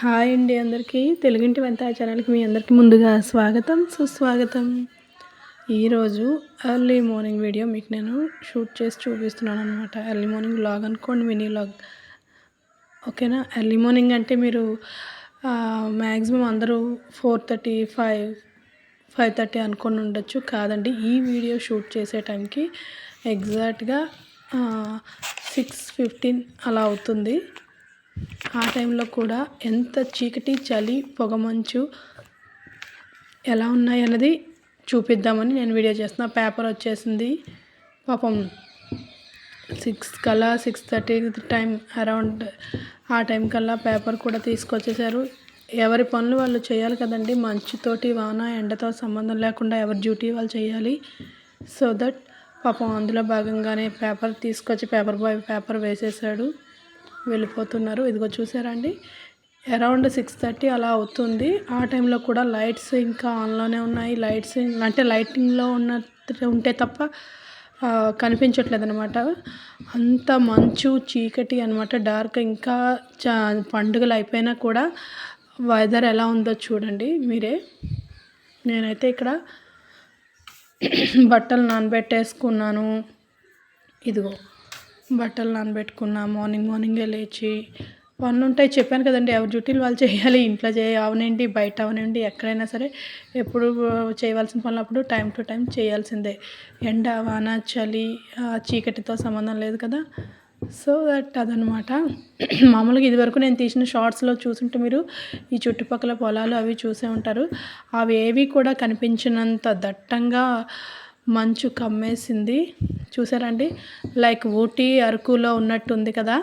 Hi అండి అందరికీ. తెలుగింటి వంట ఛానల్కి మీ అందరికీ ముందుగా స్వాగతం సుస్వాగతం. ఈరోజు ఎర్లీ మార్నింగ్ వీడియో మీకు నేను షూట్ చేసి చూపిస్తున్నాను అనమాట ఎర్లీ మార్నింగ్ లాగ్ అనుకోండి మినీ లాగ్ ఓకేనా? ఎర్లీ మార్నింగ్ అంటే మీరు మ్యాక్సిమం అందరూ four thirty five five thirty అనుకుని ఉండొచ్చు. కాదండి ఈ వీడియో షూట్ చేసే టైంకి ఎగ్జాక్ట్గా సిక్స్ ఫిఫ్టీన్ అలా అవుతుంది. ఆ టైంలో కూడా ఎంత చీకటి చలి పొగమంచు ఎలా ఉన్నాయి అన్నది చూపిద్దామని నేను వీడియో చేస్తున్నా. పేపర్ వచ్చేసింది. పాపం సిక్స్ కల్లా సిక్స్ థర్టీ టైం అరౌండ్ ఆ టైం కల్లా పేపర్ కూడా తీసుకొచ్చేసారు. ఎవరి పనులు వాళ్ళు చేయాలి కదండి. మంచుతోటి వాన ఎండతో సంబంధం లేకుండా ఎవరి డ్యూటీ వాళ్ళు చేయాలి. సో దట్ పాపం అందులో భాగంగానే పేపర్ తీసుకొచ్చి పేపర్ బాయ్ పేపర్ వేసేసాడు. వెళ్ళిపోతున్నారు. ఇదిగో చూసారా అండి? అరౌండ్ సిక్స్ థర్టీ అలా అవుతుంది. ఆ టైంలో కూడా లైట్స్ ఇంకా ఆన్లోనే ఉన్నాయి. లైట్స్ అంటే లైటింగ్లో ఉన్న ఉంటే తప్ప కనిపించట్లేదు అనమాట అంత మంచు చీకటి అనమాట డార్క్ ఇంకా చా పండుగలు అయిపోయినా కూడా వెదర్ ఎలా ఉందో చూడండి మీరే. నేనైతే ఇక్కడ బట్టలు నానబెట్టేసుకున్నాను. ఇదిగో. బట్టలు నానబెట్టుకున్నా మార్నింగ్ మార్నింగే లేచి పనులు ఉంటాయి. చెప్పాను కదండి ఎవరి డ్యూటీలు వాళ్ళు చేయాలి ఇంట్లో చేయ అవనండి బయట అవనండి ఎక్కడైనా సరే ఎప్పుడు చేయవలసిన పనులు అప్పుడు టైం టు టైం చేయాల్సిందే. ఎండ వాన చలి చీకటితో సంబంధం లేదు కదా. సో దట్ అదనమాట మామూలుగా ఇదివరకు నేను తీసిన షార్ట్స్లో చూసుంటే మీరు ఈ చుట్టుపక్కల పొలాలు అవి చూసే ఉంటారు. అవి ఏవి కూడా కనిపించినంత దట్టంగా మంచు కమ్మేసింది. చూసారండి లైక్ ఊటీ అరకులో ఉన్నట్టుంది కదా?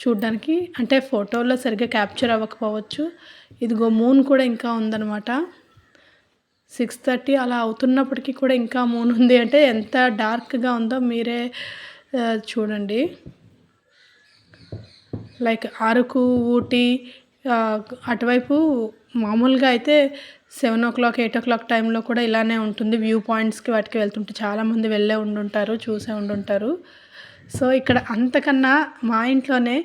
చూడ్డానికి. అంటే ఫోటోలో సరిగ్గా క్యాప్చర్ అవ్వకపోవచ్చు. ఇదిగో మూన్ కూడా ఇంకా ఉందన్నమాట. సిక్స్ థర్టీ అలా అవుతున్నప్పటికీ కూడా ఇంకా మూన్ ఉంది. అంటే ఎంత డార్క్గా ఉందో మీరే చూడండి. లైక్ అరకు ఊటీ అటువైపు మామూలుగా అయితే seven o'clock eight o'clock టైంలో కూడా ఇలానే ఉంటుంది. వ్యూ పాయింట్స్కి వాటికి వెళ్తుంటే చాలామంది వెళ్ళే ఉండుంటారు చూసే ఉండుంటారు. సో ఇక్కడ అంతకన్నా మా ఇంట్లోనే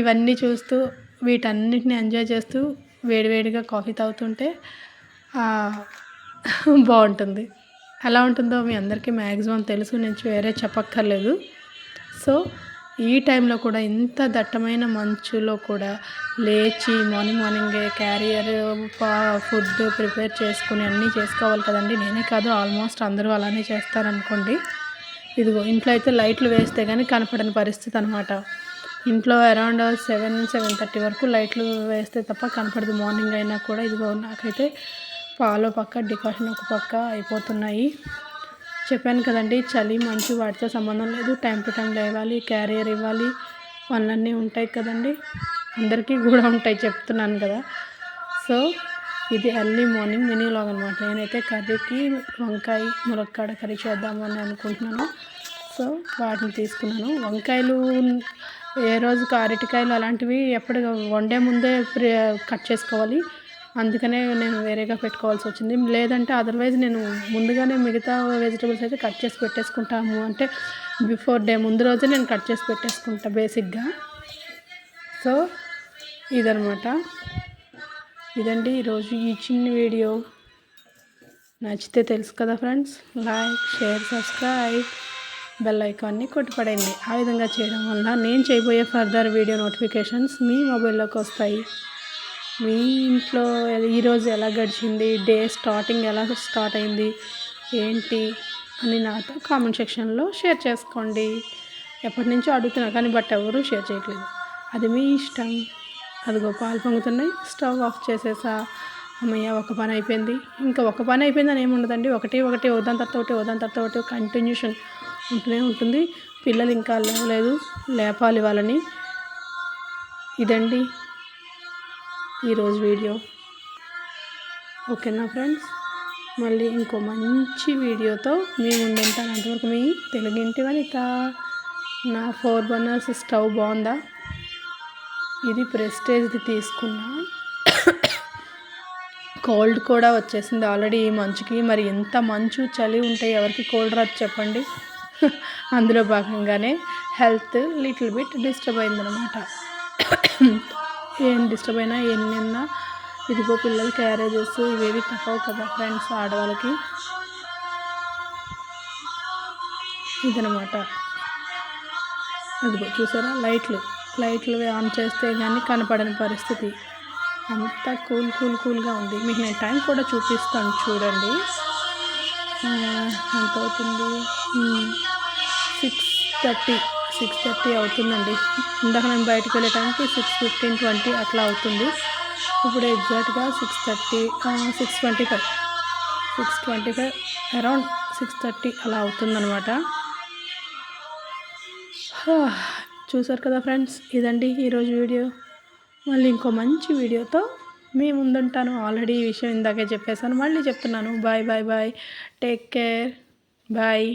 ఇవన్నీ చూస్తూ వీటన్నిటిని ఎంజాయ్ చేస్తూ వేడివేడిగా కాఫీ తాగుతుంటే బాగుంటుంది. ఎలా ఉంటుందో మీ అందరికీ మ్యాక్సిమం తెలుసు నేను వేరే చెప్పక్కర్లేదు. సో ఈ టైంలో కూడా ఇంత దట్టమైన మంచులో కూడా లేచి మార్నింగ్ మార్నింగే క్యారియర్ ఫుడ్ ప్రిపేర్ చేసుకుని అన్నీ చేసుకోవాలి కదండి. నేనే కాదు ఆల్మోస్ట్ అందరూ అలానే చేస్తారనుకోండి. ఇదిగో ఇంట్లో అయితే లైట్లు వేస్తే కానీ కనపడని పరిస్థితి అనమాట ఇంట్లో అరౌండ్ సెవెన్ సెవెన్ థర్టీ వరకు లైట్లు వేస్తే తప్ప కనపడదు. మార్నింగ్ అయినా కూడా ఇదిగో నాకైతే పాలో పక్క డికాషన్ ఒక పక్క అయిపోతున్నాయి. చెప్పాను కదండి చలి మంచు వాటితో సంబంధం లేదు. టైం టు టైం లేవాలి క్యారియర్ ఇవ్వాలి పనులన్నీ ఉంటాయి కదండి. అందరికీ కూడా ఉంటాయి చెప్తున్నాను కదా. సో ఇది ఎర్లీ మార్నింగ్ మినీ లాగ్ అనమాట నేనైతే కర్రీకి వంకాయ ములక్కాడ కర్రీ చేద్దామని అనుకుంటున్నాను. సో వాటిని తీసుకున్నాను. వంకాయలు ఏ రోజుకు అరటికాయలు అలాంటివి ఎప్పుడు వండే ముందే కట్ చేసుకోవాలి. అందుకనే నేను వేరేగా పెట్టుకోవాల్సి వచ్చింది. లేదంటే అదర్వైజ్ నేను ముందుగానే మిగతా వెజిటబుల్స్ అయితే కట్ చేసి పెట్టేసుకుంటాము. అంటే బిఫోర్ డే ముందు రోజే నేను కట్ చేసి పెట్టేసుకుంటా బేసిక్గా సో ఇదనమాట ఇదండి ఈరోజు ఈ చిన్న వీడియో. నచ్చితే తెలుసు కదా friends like share subscribe bell ఐకాన్ని కొట్టుపడండి ఆ విధంగా చేయడం వల్ల నేను చేయబోయే ఫర్దర్ వీడియో నోటిఫికేషన్స్ మీ మొబైల్లోకి వస్తాయి. మీ ఇంట్లో ఈరోజు ఎలా గడిచింది? డే స్టార్టింగ్ ఎలా స్టార్ట్ అయింది? ఏంటి? అని నాతో కామెంట్ సెక్షన్లో షేర్ చేసుకోండి. ఎప్పటి నుంచో అడుగుతున్నా కానీ బట్ ఎవరూ షేర్ చేయట్లేదు. అది మీ ఇష్టం. అదిగో పాలు పొంగుతున్నాయి. స్టవ్ ఆఫ్ చేసేసా. అమ్మయ్య ఒక పని అయిపోయింది. ఇంకా ఒక పని అయిపోయిందని ఏమి ఉండదండి. ఒకటి ఒకటి వదాం తర్వాత ఒకటి వదాం తర్వాత ఒకటి కంటిన్యూషన్ ఉంటూనే ఉంటుంది. పిల్లలు ఇంకా లేవలేదు. లేపాలి వాళ్ళని. ఇదండి. ఈరోజు వీడియో. ఓకేనా ఫ్రెండ్స్? మళ్ళీ ఇంకో మంచి వీడియోతో మీ ముందుంటాను. అంతవరకు మీ తెలుగింటి వనిత. నా ఫోర్ బర్నర్స్ స్టవ్ బాగుందా? ఇది ప్రెస్టేజ్ది తీసుకున్నా. కోల్డ్ కూడా వచ్చేసింది ఆల్రెడీ ఈ మంచుకి. మరి ఎంత మంచు చలి ఉంటే ఎవరికి కోల్డ్ రాదు చెప్పండి. అందులో భాగంగానే హెల్త్ లిటిల్ బిట్ డిస్టర్బ్ అయిందనమాట ఏం డిస్టర్బ్ అయినా ఎన్నెన్నా ఇదిగో పిల్లలు క్యారేజెస్ ఇవేవి తప్పవు కదా ఫ్రెండ్స్ ఆడవాళ్ళకి. ఇదనమాట అదిగో చూసారా? లైట్లు. లైట్లు ఆన్ చేస్తే కానీ కనపడని పరిస్థితి. అంతా కూల్ కూల్ కూల్గా ఉంది. మీకు నేను టైం కూడా చూపిస్తాను చూడండి. ఎంత అవుతుంది? సిక్స్ థర్టీ సిక్స్ థర్టీ అవుతుందండి. ఇందాక నేను బయటకు వెళ్ళే టైంకి సిక్స్ ఫిఫ్టీన్ ట్వంటీ అట్లా అవుతుంది. ఇప్పుడు ఎగ్జాక్ట్గా six thirty six twenty five. Six twenty five around six thirty అలా అవుతుందనమాట చూసారు కదా ఫ్రెండ్స్ ఇదండి ఈరోజు వీడియో. మళ్ళీ ఇంకో మంచి వీడియోతో మీ ముందుంటాను. ఆల్రెడీ ఈ విషయం ఇందాకే చెప్పేశాను. మళ్ళీ చెప్తున్నాను. Bye bye bye. Take care. Bye.